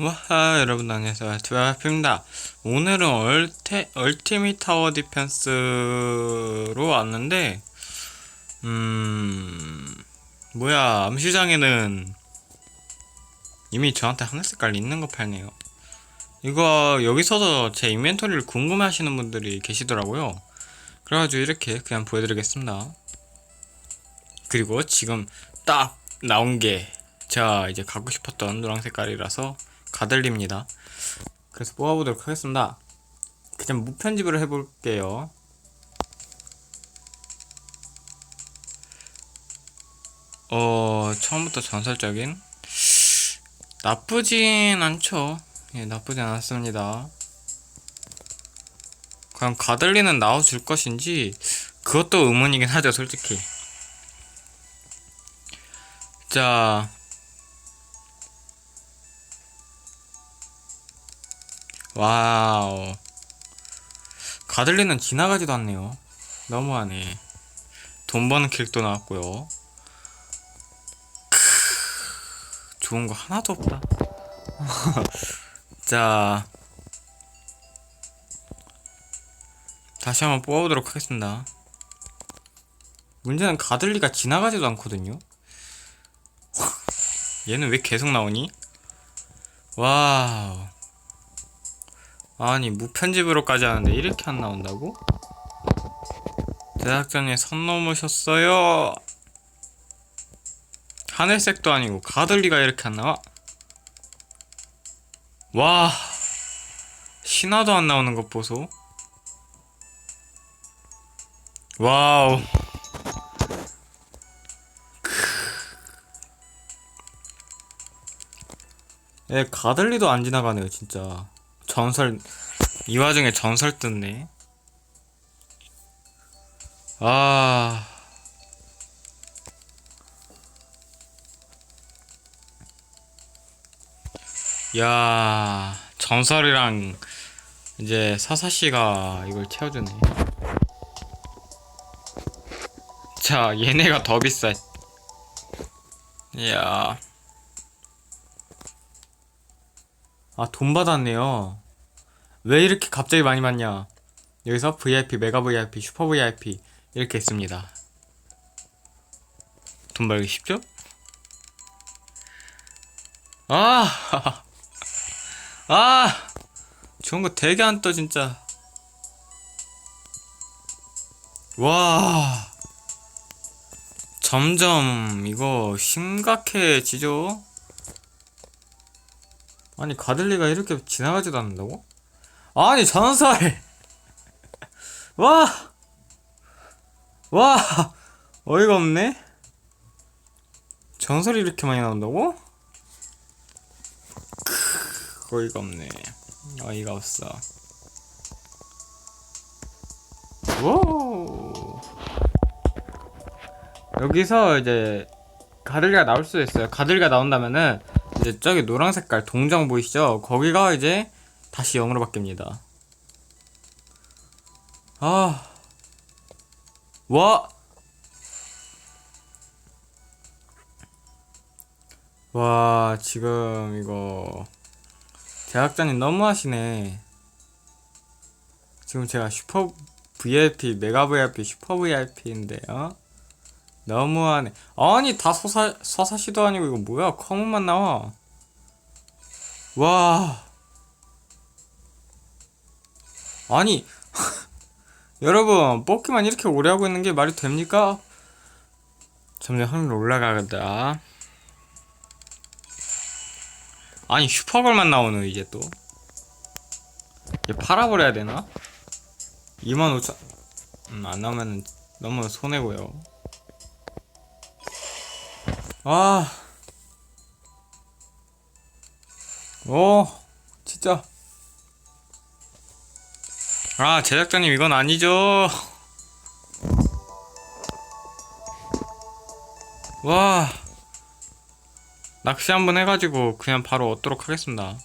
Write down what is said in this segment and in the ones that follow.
와 여러분 안녕하세요. 드와프입니다. 오늘은 얼테, 얼티밋 타워 디펜스로 왔는데 음 뭐야 암시장에는 이미 저한테 하늘 색깔 있는 거 팔네요. 이거 여기서도 제 인벤토리를 궁금해 하시는 분들이 계시더라고요. 그래가지고 이렇게 그냥 보여드리겠습니다. 그리고 지금 딱 나온 게 제가 이제 갖고 싶었던 노란 색깔이라서 가들립니다. 그래서 뽑아보도록 하겠습니다. 그냥 무편집을 해볼게요. 어, 처음부터 전설적인? 나쁘진 않죠. 예, 나쁘진 않았습니다. 그냥 가들리는 나와줄 것인지, 그것도 의문이긴 하죠, 솔직히. 자, 와우. 가들리는 지나가지도 않네요. 너무하네. 돈 버는 킬도 나왔고요. 크, 좋은 거 하나도 없다. 자, 다시 한번 뽑아보도록 하겠습니다. 문제는 가들리가 지나가지도 않거든요. 얘는 왜 계속 나오니? 와우. 아니 무편집으로까지 하는데 이렇게 안 나온다고? 제작자님 선 넘으셨어요 하늘색도 아니고 가들리가 이렇게 안 나와? 와 신화도 안 나오는 것 보소 와우 예, 가들리도 안 지나가네요, 진짜. 전설 이 와중에 전설 떴네. 아. 야, 전설이랑 이제 사사씨가 이걸 채워주네. 자, 얘네가 더 비싸. 이야. 아, 돈 받았네요. 왜 이렇게 갑자기 많이 받냐? 여기서 VIP, 메가 VIP, 슈퍼 VIP 이렇게 있습니다. 돈 벌기 쉽죠? 아, 아, 좋은 거 되게 안 떠 진짜. 와, 점점 이거 심각해지죠? 아니 가들리가 이렇게 지나가지도 않는다고? 아니 전설 와! 와! 어이가 없네 전설이 이렇게 많이 나온다고? 크, 어이가 없네 어이가 없어 오 여기서 이제 가들리가 나올 수도 있어요 가들리가 나온다면은 이제 저기 노란 색깔 동정 보이시죠? 거기가 이제 다시 0으로 바뀝니다. 아. 와. 와, 지금 이거 대학장님 너무 하시네. 지금 제가 슈퍼 VIP, 메가 VIP, 슈퍼 VIP인데요. 너무하네. 아니 다 서사 서사시도 아니고 이거 뭐야? 커먼만 나와. 와. 아니 여러분 뽑기만 이렇게 오래 하고 있는 게 말이 됩니까? 점점 확률 올라가다. 아니 슈퍼걸만 나오는 이제 또. 얘 팔아버려야 되나? 25,000 음, 안 나오면 너무 손해고요. 아. 오, 진짜. 아, 제작자님, 이건 아니죠. 와. 낚시 한번 해가지고 그냥 바로 얻도록 하겠습니다.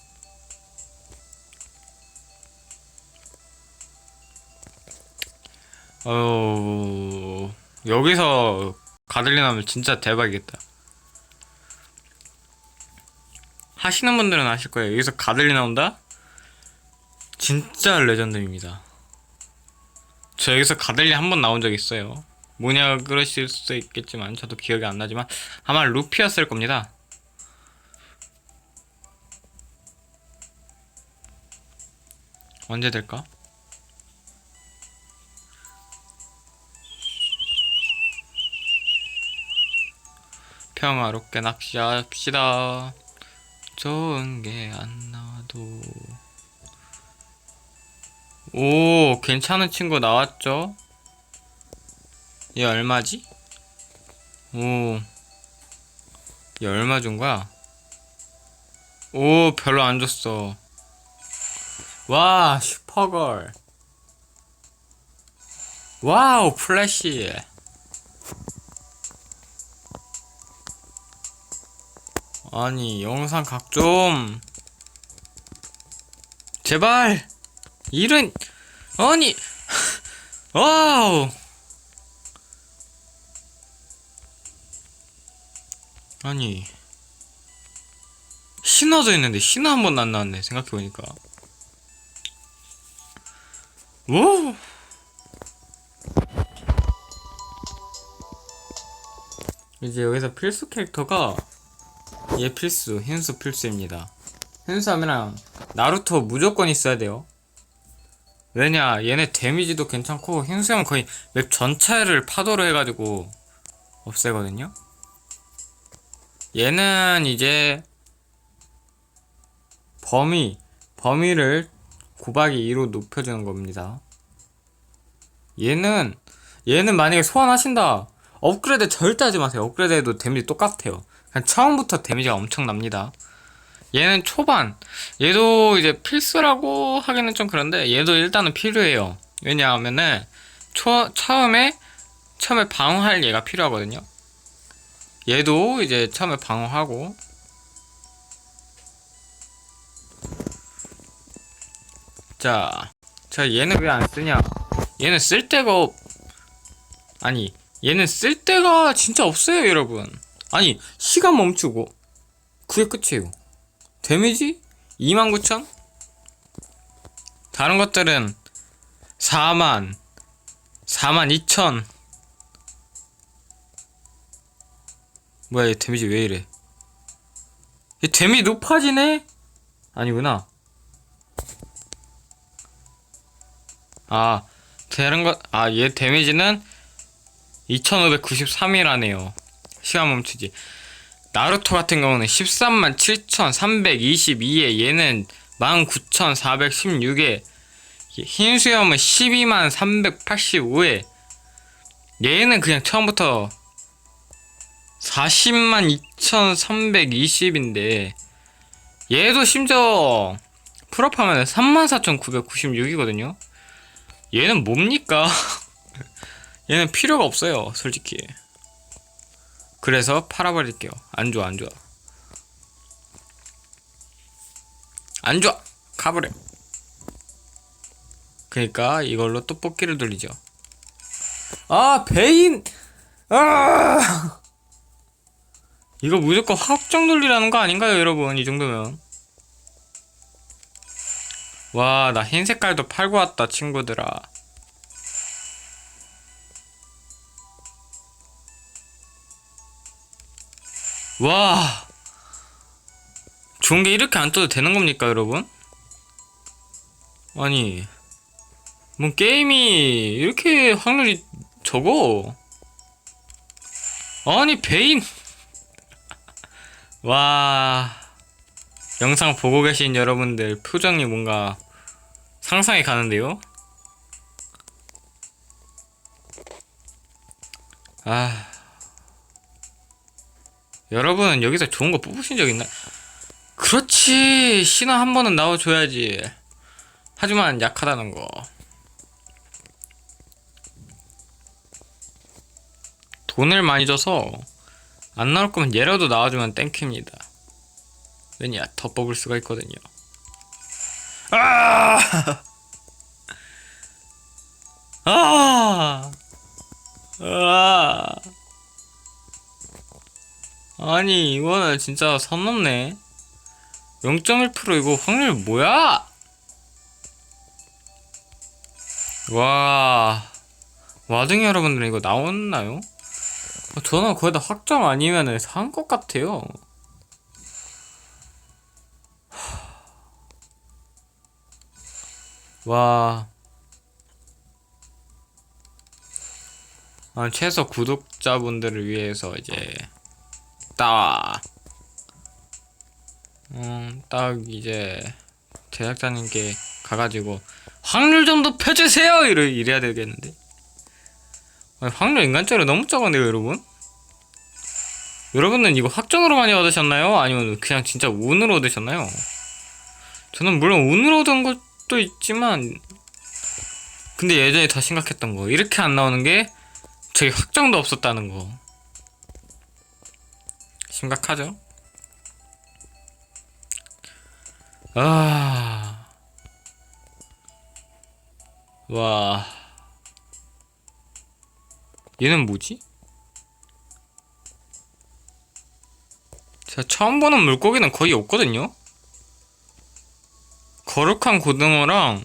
어, 여기서 가들리 나면 진짜 대박이겠다. 하시는 분들은 아실 거예요. 여기서 가들이 나온다? 진짜 레전드입니다. 저 여기서 가들리 한 번 나온 적 있어요. 뭐냐 그러실 수 있겠지만 저도 기억이 안 나지만 아마 루피였을 겁니다. 언제 될까? 평화롭게 낚시합시다. 좋은 게 안 나와도. 오, 괜찮은 친구 나왔죠? 얘 얼마지? 오, 얘 얼마 준 거야? 오, 별로 안 줬어. 와, 슈퍼걸. 와우, 플래시. 아니, 영상 각 좀. 제발! 일은, 아니, 와우! 아니, 신화도 있는데 신화 한 번도 안 나왔네, 생각해보니까. 오! 이제 여기서 필수 캐릭터가 얘 필수, 현수 필수입니다. 현수 하면 나루토 무조건 있어야 돼요. 왜냐, 얘네 데미지도 괜찮고 현수형 거의 맵 전체를 파도로 해가지고 없애거든요. 얘는 이제 범위, 범위를 곱하기 2로 높여주는 겁니다. 얘는 얘는 만약에 소환하신다. 업그레이드 절대 하지 마세요. 업그레이드 해도 데미지 똑같아요. 처음부터 데미지가 엄청납니다. 얘는 초반. 얘도 이제 필수라고 하기는 좀 그런데 얘도 일단은 필요해요. 왜냐하면은 초, 처음에 처음에 방어할 얘가 필요하거든요. 얘도 이제 처음에 방어하고 자, 자 얘는 왜 안 쓰냐? 얘는 쓸 데가 없... 아니 얘는 쓸 데가 진짜 없어요 여러분. 아니 시간 멈추고 그게 끝이에요. 데미지 29,000? 다른 것들은 4만 4만 2천 뭐야 얘 데미지 왜 이래 얘 데미지 높아지네? 아니구나 아 다른 것 아 얘 데미지는 2593이라네요 시간 멈추지. 나루토 같은 경우는 13만 7,322에 얘는 19,416에 흰 수염은 12만 385에 얘는 그냥 처음부터 40만 2,320인데 얘도 심지어 풀업하면 34,996이거든요. 얘는 뭡니까? 얘는 필요가 없어요 솔직히 그래서 팔아버릴게요. 안 좋아, 안 좋아. 안 좋아! 가버려. 그니까 이걸로 또 뽑기를 돌리죠. 아, 베인! 아! 이거 무조건 확정 돌리라는 거 아닌가요, 여러분? 이 정도면. 와, 나 흰 색깔도 팔고 왔다, 친구들아. 와. 좋은 게 이렇게 안 떠도 되는 겁니까 여러분? 아니 뭐 게임이 이렇게 확률이 적어? 아니 베인 와. 영상 보고 계신 여러분들 표정이 뭔가 상상이 가는데요? 아 여러분 여기서 좋은 거 뽑으신 적 있나? 그렇지 신화 한 번은 나와줘야지 하지만 약하다는 거 돈을 많이 줘서 안 나올 거면 얘라도 나와주면 땡큐입니다 왜냐 더 뽑을 수가 있거든요 아! 아! 아니 이거는 진짜 선 넘네 0.1% 이거 확률 뭐야? 와 와중에 여러분들 이거 나왔나요? 어, 저는 거의 다 확정 아니면은 산것 같아요. 와. 아, 최소 구독자분들을 위해서 이제 딱, 음, 딱 이제 제작자님께 가가지고 확률 좀 높여주세요! 이래, 이래야 되겠는데. 아니, 확률 인간적으로 너무 적은데요, 여러분? 여러분은 이거 확정으로 많이 얻으셨나요? 아니면 그냥 진짜 운으로 얻으셨나요? 저는 물론 운으로 얻은 것도 있지만, 근데 예전에 더 심각했던 거. 이렇게 안 나오는 게 저희 확정도 없었다는 거. 심각하죠? 아. 와. 얘는 뭐지? 제가 처음 보는 물고기는 거의 없거든요? 거룩한 고등어랑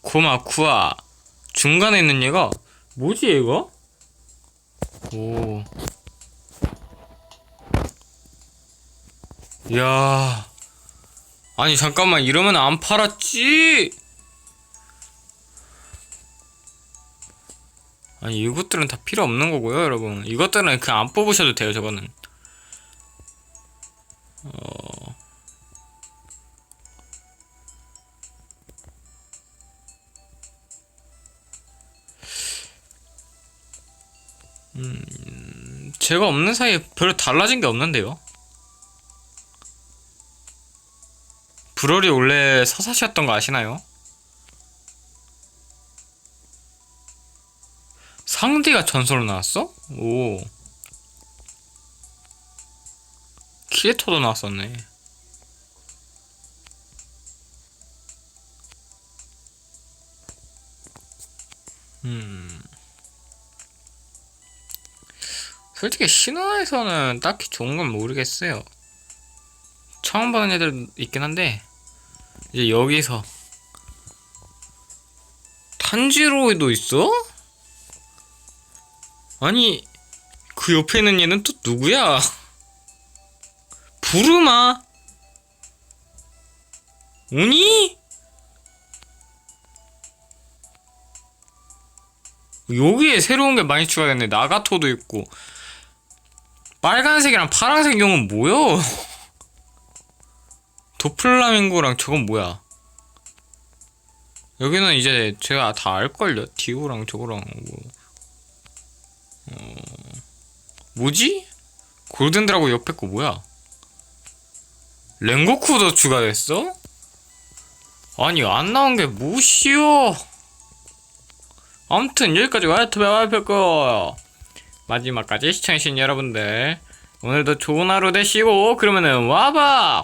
고마 쿠아 중간에 있는 얘가 뭐지 얘가? 오. 야. 아니 잠깐만. 이러면 안 팔았지? 아니 이것들은 다 필요 없는 거고요 여러분. 이것들은 그냥 안 뽑으셔도 돼요 저거는. 어... 음... 제가 없는 사이에 별로 달라진 게 없는데요 브롤이 원래 서사시였던 거 아시나요? 상대가 전설로 나왔어? 오. 키레토도 나왔었네. 음. 솔직히 신화에서는 딱히 좋은 건 모르겠어요. 처음 보는 애들 있긴 한데, 이제 여기서. 탄지로이도 있어? 아니 그 옆에 있는 얘는 또 누구야? 부르마? 오니? 여기에 새로운 게 많이 추가됐네. 나가토도 있고 빨간색이랑 파란색 용은 뭐야? 도플라밍고랑 저건 뭐야? 여기는 이제 제가 다 알걸요. 디오랑 저거랑 뭐. 뭐지? 골든드라고 옆에 거 뭐야? 랭고쿠도 추가됐어? 아니 안 나온 게 무시오 아무튼 여기까지 와이트베 와이프고 마지막까지 시청해주신 여러분들 오늘도 좋은 하루 되시고 그러면은 와봐